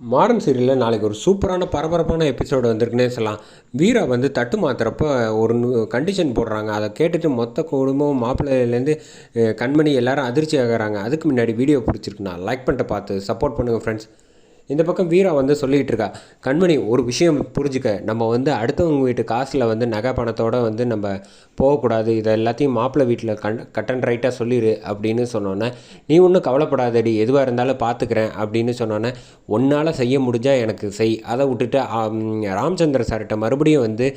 Modern சீரியலில் நாளைக்கு ஒரு சூப்பரான பரபரப்பான எபிசோடு வந்திருக்குன்னே சொல்லலாம். வீரா வந்து தட்டு மாத்துறப்ப ஒரு கண்டிஷன் போடுறாங்க. அதை கேட்டுட்டு மொத்த குடும்பம் மாப்பிள்ளையிலேருந்து கண்மணி எல்லாரும் அதிர்ச்சி ஆகுறாங்க அதுக்கு முன்னாடி வீடியோ பிடிச்சிருக்குண்ணா லைக் பண்ணிட்டு பார்த்து சப்போர்ட் பண்ணுங்கள் ஃப்ரெண்ட்ஸ் இந்த பக்கம் வீரா வந்து சொல்லிகிட்டு இருக்கா கண்மணி ஒரு விஷயம் புரிஞ்சுக்க. நம்ம வந்து அடுத்தவங்க வீட்டு காசில் வந்து நகை பணத்தோடு வந்து நம்ம போகக்கூடாது. இதை எல்லாத்தையும் மாப்பிள்ளை வீட்டில் கண் அண்ட் ரைட்டாக சொல்லிடு அப்படின்னு சொன்னோன்னே நீ ஒன்றும் கவலைப்படாதடி. எதுவாக இருந்தாலும் பார்த்துக்கிறேன் அப்படின்னு சொன்னோன்னே உன்னால் செய்ய முடிஞ்சால் எனக்கு செய். அதை விட்டுட்டு ராமச்சந்திர சார்கிட்ட மறுபடியும் வந்து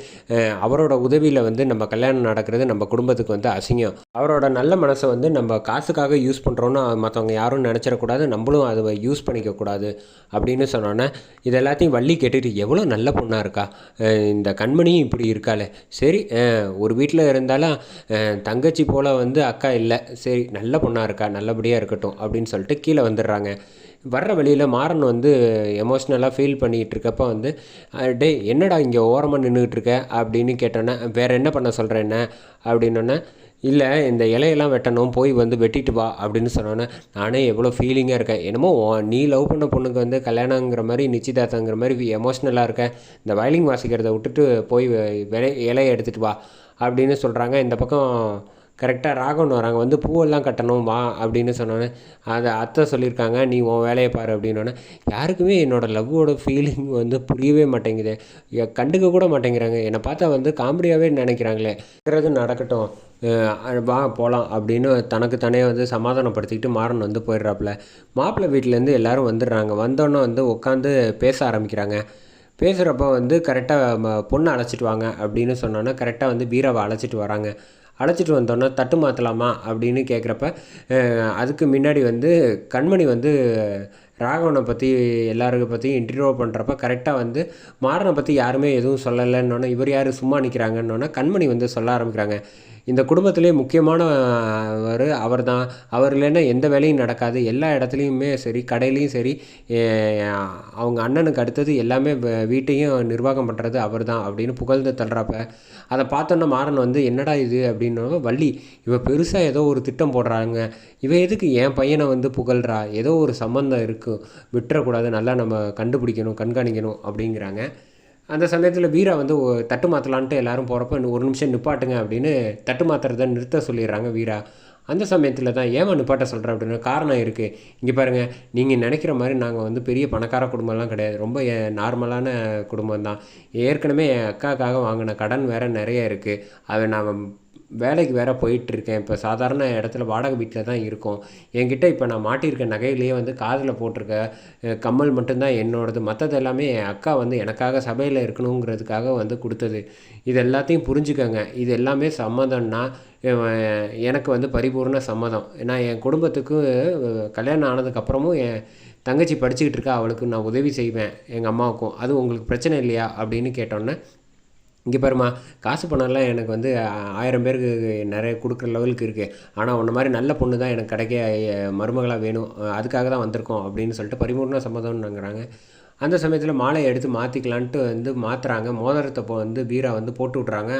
அவரோட உதவியில் வந்து நம்ம கல்யாணம் நடக்கிறது நம்ம குடும்பத்துக்கு வந்து அசிங்கம். அவரோட நல்ல மனசை வந்து நம்ம காசுக்காக யூஸ் பண்ணுறோன்னு மற்றவங்க யாரும் நினச்சிடக்கூடாது. நம்மளும் அதை யூஸ் பண்ணிக்கக்கூடாது அப்படின்னு சொன்னோன்னே இது எல்லாத்தையும் வள்ளி கேட்டுட்டு எவ்வளோ நல்ல பொண்ணாக இருக்கா? இந்த கண்மணியும் இப்படி இருக்காளே. சரி ஒரு வீட்டில் இருந்தாலும் தங்கச்சி போல் வந்து அக்கா இல்லை. சரி நல்ல பொண்ணாக இருக்கா? நல்லபடியாக இருக்கட்டும் அப்படின்னு சொல்லிட்டு கீழே வந்துடுறாங்க. வர்ற வழியில் மாறன் வந்து எமோஷ்னலாக ஃபீல் பண்ணிகிட்டு இருக்கப்போ வந்து டே என்னடா இங்கே ஓரமாக நின்றுக்கிட்டு இருக்க? அப்படின்னு கேட்டோன்னே வேறு என்ன பண்ண சொல்கிறேன் என்ன? அப்படின்னோன்னே இல்லை இந்த இலையெல்லாம் வெட்டணும் போய் வந்து வெட்டிட்டு வா அப்படின்னு சொன்னோன்னே நானே எவ்வளோ ஃபீலிங்காக இருக்கேன். என்னமோ நீ லவ் பண்ண பொண்ணுக்கு வந்து கல்யாணங்கிற மாதிரி நிச்சயதார்த்தங்கிற மாதிரி எமோஷ்னலாக இருக்கேன் இந்த வயலிங் வாசிக்கிறத விட்டுட்டு போய் விலை இலையை எடுத்துகிட்டு வா அப்படின்னு சொல்கிறாங்க இந்த பக்கம் கரெக்டாக ராகவன் வராங்க. வந்து பூவெல்லாம் கட்டணும் வா அப்படின்னு சொன்னோன்னே அதை அத்தை சொல்லியிருக்காங்க நீ உன் வேலையை பாரு அப்படின்னோடனே யாருக்குமே என்னோடய லவ்வோட ஃபீலிங் வந்து புரியவே மாட்டேங்குது. கண்டுக்க கூட மாட்டேங்கிறாங்க. என்னை பார்த்தா வந்து காமெடியாகவே நினைக்கிறாங்களே. இருக்கிறது நடக்கட்டும். வா போகலாம் அப்படின்னு தனக்கு தானே வந்து சமாதானப்படுத்திக்கிட்டு மாறன் வந்து போயிடுறாப்புல. மாப்பிள்ளை வீட்டிலேருந்து எல்லாரும் வந்துடுறாங்க. வந்தோன்னே வந்து உட்காந்து பேச ஆரம்பிக்கிறாங்க. பேசுகிறப்ப வந்து கரெக்டாக பொண்ணை அழைச்சிட்டு வாங்க அப்படின்னு சொன்னோன்னே கரெக்டாக வந்து வீராவை அழைச்சிட்டு வராங்க. அழைச்சிட்டு வந்தோன்னே தட்டு மாற்றலாமா அப்படின்னு கேட்குறப்ப அதுக்கு முன்னாடி வந்து கண்மணி வந்து ராகவனை பற்றி எல்லாருக்கும் பற்றியும் இன்டர்வியூ பண்ணுறப்ப கரெக்டாக வந்து மாறனை பற்றி யாருமே எதுவும் சொல்லலைன்னொன்னே இவர் யார்? சும்மா நிற்கிறாங்கன்னொன்னே கண்மணி வந்து சொல்ல ஆரம்பிக்கிறாங்க. இந்த குடும்பத்திலே முக்கியமானவர் அவர் தான் அவர் இல்லைன்னா எந்த வேலையும் நடக்காது. எல்லா இடத்துலையுமே சரி கடையிலையும் சரி அவங்க அண்ணனுக்கு அடுத்தது எல்லாமே வீட்டையும் நிர்வாகம் பண்ணுறது அவர் தான் அப்படின்னு புகழ்ந்து தள்ளுறப்ப அதை பார்த்தோன்ன மாறன் வந்து என்னடா இது? அப்படின்னு வள்ளி இவன் பெருசாக ஏதோ ஒரு திட்டம் போடுறாங்க. இவன் எதுக்கு என் பையனை வந்து புகழ்றா? ஏதோ ஒரு சம்மந்தம் இருக்கும் விட்டுறக்கூடாது. நல்லா நம்ம கண்டுபிடிக்கணும் கண்காணிக்கணும் அப்படிங்கிறாங்க. அந்த சமயத்தில் வீரா வந்து தட்டு மாற்றலான்ட்டு எல்லாரும் போகிறப்ப இன்னும் ஒரு நிமிஷம் நிப்பாட்டுங்க அப்படின்னு தட்டு மாற்றுறத நிறுத்த சொல்லிடுறாங்க வீரா. அந்த சமயத்தில் தான் ஏமா நிப்பாட்ட சொல்கிறேன் அப்படின்னு காரணம் இருக்குது இங்கே பாருங்கள் நீங்கள் நினைக்கிற மாதிரி நாங்கள் வந்து பெரிய பணக்கார குடும்பம்லாம் கிடையாது. ரொம்ப நார்மலான குடும்பம் தான் ஏற்கனவே என் அக்காக்காக வாங்கின கடன் வேறு நிறைய இருக்குது அதை நான் வேலைக்கு வேறு போயிட்டுருக்கேன். இப்போ சாதாரண இடத்துல வாடகை வீட்டில் தான் இருக்கோம். என்கிட்ட இப்போ நான் மாட்டியிருக்க நகையிலேயே வந்து காதில் போட்டிருக்க கம்மல் மட்டும்தான் என்னோடது. மற்றது எல்லாமே என் அக்கா வந்து எனக்காக சபையில் இருக்கணுங்கிறதுக்காக வந்து கொடுத்தது. இது எல்லாத்தையும் புரிஞ்சுக்கங்க. இது எல்லாமே சம்மதம்னா எனக்கு வந்து பரிபூர்ண சம்மதம். நான் என் குடும்பத்துக்கு கல்யாணம் ஆனதுக்கப்புறமும் என் தங்கச்சி படிச்சுக்கிட்டு இருக்கா. அவளுக்கு நான் உதவி செய்வேன். எங்கள் அம்மாவுக்கும். அது உங்களுக்கு பிரச்சனை இல்லையா? அப்படின்னு கேட்டோன்னே இங்கே பாருமா காசு பணம்லாம் எனக்கு வந்து ஆ- ஆயிரம் பேருக்கு நிறைய கொடுக்குற லெவலுக்கு இருக்குது ஆனால் உன்ன மாதிரி நல்ல பொண்ணு தான் எனக்கு கிடைக்க மருமகளாக வேணும். அதுக்காக தான் வந்திருக்கோம் அப்படின்னு சொல்லிட்டு பரிபூர்ண சம்மதம்னுங்கிறாங்க. அந்த சமயத்தில் மாலையை எடுத்து மாற்றிக்கலான்ட்டு வந்து மாற்றுறாங்க மோதிரத்தை இப்போ வந்து பீரா வந்து போட்டு விட்றாங்க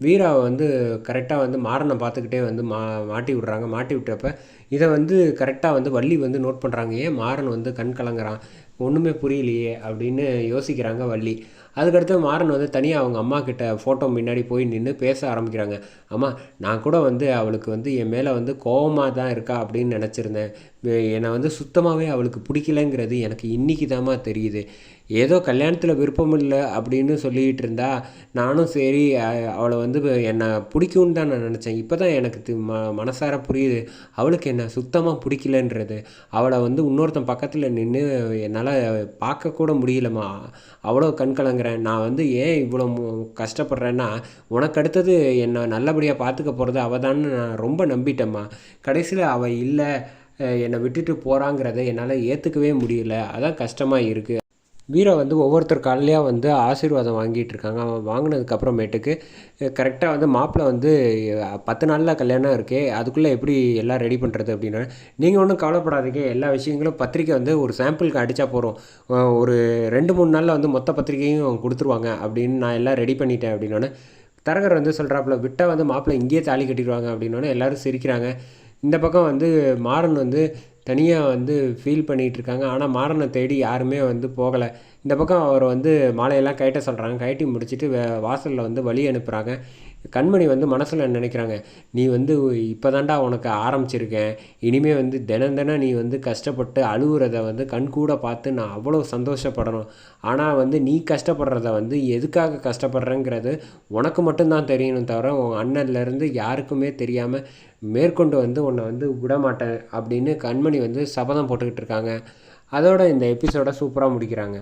வீராவை வந்து கரெக்டாக வந்து மாறனை பார்த்துக்கிட்டே வந்து மா மாட்டி விட்றாங்க. மாட்டி விட்டப்ப இதை வந்து கரெக்டாக வந்து வள்ளி வந்து நோட் பண்ணுறாங்க ஏன் மாறன் வந்து கண் கலங்குறான்? ஒன்றுமே புரியலையே அப்படின்னு யோசிக்கிறாங்க வள்ளி. அதுக்கடுத்து மாறன் வந்து தனியாக அவங்க அம்மா கிட்ட ஃபோட்டோ முன்னாடி போய் நின்று பேச ஆரம்பிக்கிறாங்க. அம்மா நான் கூட வந்து அவளுக்கு வந்து என் மேலே வந்து கோவமாக தான் இருக்கா? அப்படின்னு நினச்சிருந்தேன். என்னை வந்து சுத்தமாகவே அவளுக்கு பிடிக்கலங்கிறது எனக்கு இன்றைக்கி தாம்மா தெரியுது. ஏதோ கல்யாணத்தில் விருப்பம் இல்லை அப்படின்னு சொல்லிகிட்டு இருந்தா நானும் சரி அவளை வந்து என்னை பிடிக்கும்னு தான் நான் நினச்சேன். இப்போ தான் எனக்கு தி- ம மனசார புரியுது. அவளுக்கு என்னை சுத்தமாக பிடிக்கலன்றது. அவளை வந்து இன்னொருத்தன் பக்கத்தில் நின்று என்னால் பார்க்கக்கூட முடியலம்மா. அவ்வளோ கண் கலங்குறேன். நான் வந்து ஏன் இவ்வளோ கஷ்டப்படுறேன்னா உனக்கு அடுத்தது என்னை நல்லபடியாக பார்த்துக்க போகிறது அவள் தான் நான் ரொம்ப நம்பிட்டேம்மா. கடைசியில் அவள் இல்லை என்னை விட்டுட்டு போகிறாங்கிறத என்னால் ஏற்றுக்கவே முடியல. அதான் கஷ்டமாக இருக்குது வீரா வந்து ஒவ்வொருத்தர் காலையாக வந்து ஆசீர்வாதம் வாங்கிட்டு இருக்காங்க. அவன் வாங்கினதுக்கப்புறமேட்டுக்கு கரெக்டாக வந்து மாப்பிள்ளை வந்து பத்து நாளில் கல்யாணம் இருக்கே அதுக்குள்ளே எப்படி எல்லாம் ரெடி பண்ணுறது அப்படின்னா நீங்கள் ஒன்றும் கவலைப்படாதீங்க. எல்லா விஷயங்களும் பத்திரிக்கை வந்து ஒரு சாம்பிளுக்கு அடித்தா போகிறோம் ஒரு ரெண்டு மூணு நாளில் வந்து மொத்த பத்திரிக்கையும் கொடுத்துருவாங்க அப்படின்னு நான் எல்லாம் ரெடி பண்ணிட்டேன் அப்படின்னோடனே தரகர் வந்து சொல்கிறாப்புல விட்டால் வந்து மாப்பிள்ளை இங்கேயே தாலி கட்டிடுவாங்க அப்படின்னோடனே எல்லோரும் சிரிக்கிறாங்க. இந்த பக்கம் வந்து மாறன் வந்து தனியாக வந்து ஃபீல் பண்ணிகிட்டு இருக்காங்க ஆனால் மாறனை தேடி யாருமே வந்து போகலை. இந்த பக்கம் அவர் வந்து மாலையெல்லாம் கயட்ட சொல்கிறாங்க கயட்டி முடிச்சுட்டு வாசலில் வந்து வழி அனுப்புகிறாங்க கண்மணி வந்து மனசில் நினைக்கிறாங்க நீ வந்து இப்போ தாண்டா உனக்கு ஆரம்பிச்சிருக்கேன் இனிமேல் வந்து தினம் தினம் நீ வந்து கஷ்டப்பட்டு அழுகுறத வந்து கண்கூட பார்த்து நான் அவ்வளோ சந்தோஷப்படணும். ஆனால் வந்து நீ கஷ்டப்படுறத வந்து எதுக்காக கஷ்டப்படுறேங்கிறது உனக்கு மட்டும்தான் தெரியணும் தவிர உன் அண்ணன்லேருந்து யாருக்குமே தெரியாமல் மேற்கொண்டு வந்து உன்னை வந்து விடமாட்டேன் அப்படின்னு கண்மணி வந்து சபதம் போட்டுக்கிட்டு இருக்காங்க. அதோட இந்த எபிசோடை சூப்பராக முடிக்கிறாங்க.